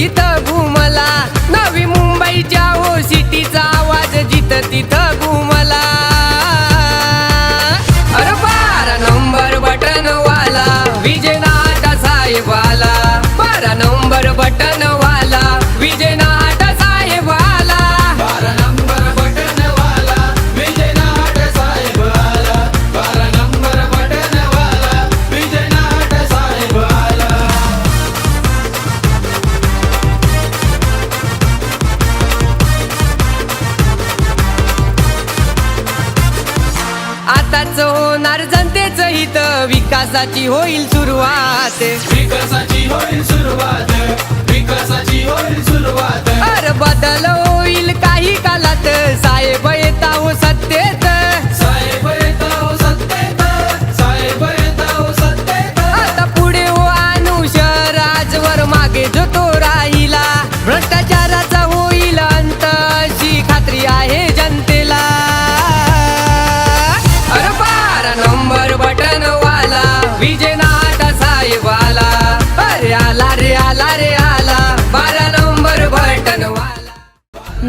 तिथं घुमला नवी मुंबईच्या ओ सिटीचा आवाज जिथं तिथं घुमला अरे बारा नंबर बटन वाला विजय नाटा साहेब बारा नंबर बटन विकासाची होईल सुरुवात. विकासाची होईल सुरुवात. विकासाची होईल सुरुवात. अर बदल होईल काही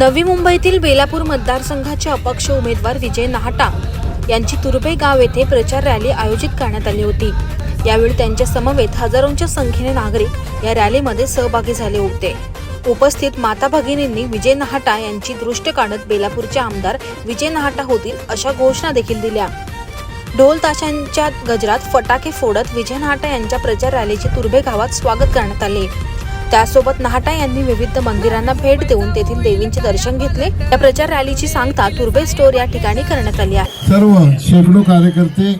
नवी मुंबईतील बेलापूर मतदारसंघाचे अपक्ष उमेदवार विजय नाहटा यांची तुर्बे गाव येथे प्रचार रॅली आयोजित करण्यात आली होती. यावेळी त्यांच्या समवेत हजारोंच्या संख्येने नागरिक या रॅलीमध्ये सहभागी झाले होते. उपस्थित माता भगिनींनी विजय नाहटा यांची दृष्ट काढत बेलापूरचे आमदार विजय नाहटा होतील अशा घोषणा देखील दिल्या. ढोल ताशांच्या गजरात फटाके फोडत विजय नाहटा यांच्या प्रचार रॅलीचे तुर्भे गावात स्वागत करण्यात आले. त्यासोबत नाहटा यांनी विविध मंदिरांना भेट देऊन तेथील देवींचे दर्शन घेतले. या प्रचार रॅलीची सांगता तुर्बे स्टोर या ठिकाणी करण्यात आली आहे. सर्व शेकडो कार्यकर्ते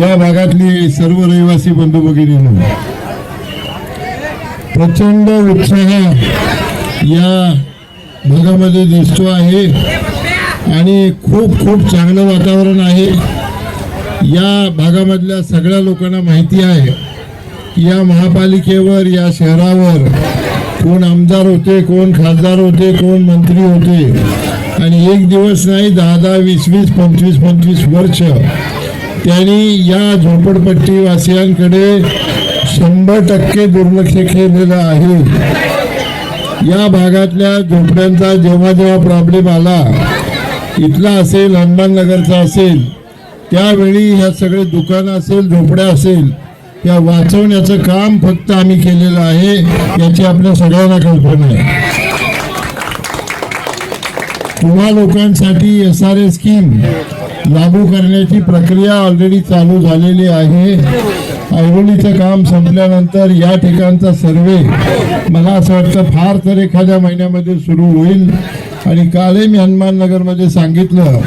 या भागातले सर्व रहिवासी बंधू भगिनी प्रचंड उत्साह या भागामध्ये दिसतो आहे आणि खूप खूप चांगलं वातावरण आहे. या भागामधल्या सगळ्या लोकांना माहिती आहे. या महापालिकेवर या शहरावर कोण आमदार होते कोण खासदार होते कोण मंत्री होते आणि एक दिवस नाही दहा दहा वीस वीस पंचवीस पंचवीस वर्ष त्यांनी या झोपडपट्टी वासियांकडे शंभर टक्के दुर्लक्ष केलेलं आहे. या भागातल्या झोपड्यांचा जेव्हा जेव्हा प्रॉब्लेम आला इथला असेल हनुमान नगरचा असेल त्यावेळी ह्या सगळे दुकानं असेल झोपड्या असेल या वाचवण्याचं काम फक्त आम्ही केलेलं आहे याची आपल्या सगळ्यांना कल्पना आहे. तुम्हा लोकांसाठी एस आर ए स्कीम लागू करण्याची प्रक्रिया ऑलरेडी चालू झालेली आहे. ऐरोलीचं काम संपल्यानंतर या ठिकाणचा सर्वे मला असं वाटतं फार तर एखाद्या महिन्यामध्ये सुरू होईल. आणि कालही मी हनुमाननगरमध्ये सांगितलं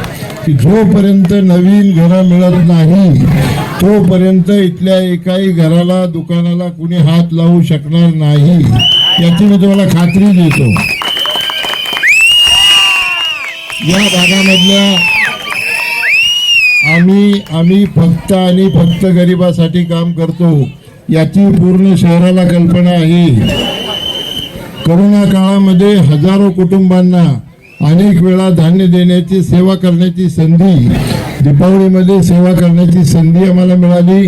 की जोपर्यंत नवीन घरं मिळत नाही तोपर्यंत इथल्या एकाही घराला दुकानाला कुणी हात लावू शकणार नाही याची मी तुम्हाला खात्री देतो. या भागामधल्या आम्ही आम्ही फक्त आणि फक्त गरिबासाठी काम करतो याची पूर्ण शहराला कल्पना आहे. करोना काळामध्ये हजारो कुटुंबांना अनेक वेळा धान्य देण्याची सेवा करण्याची संधी दीपावलीमध्ये सेवा करण्याची संधी आम्हाला मिळाली.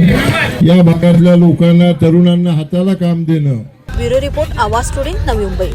या भागातल्या लोकांना तरुणांना हाताला काम देणं. ब्युरो रिपोर्ट आवाज स्टुडंट नवी मुंबई.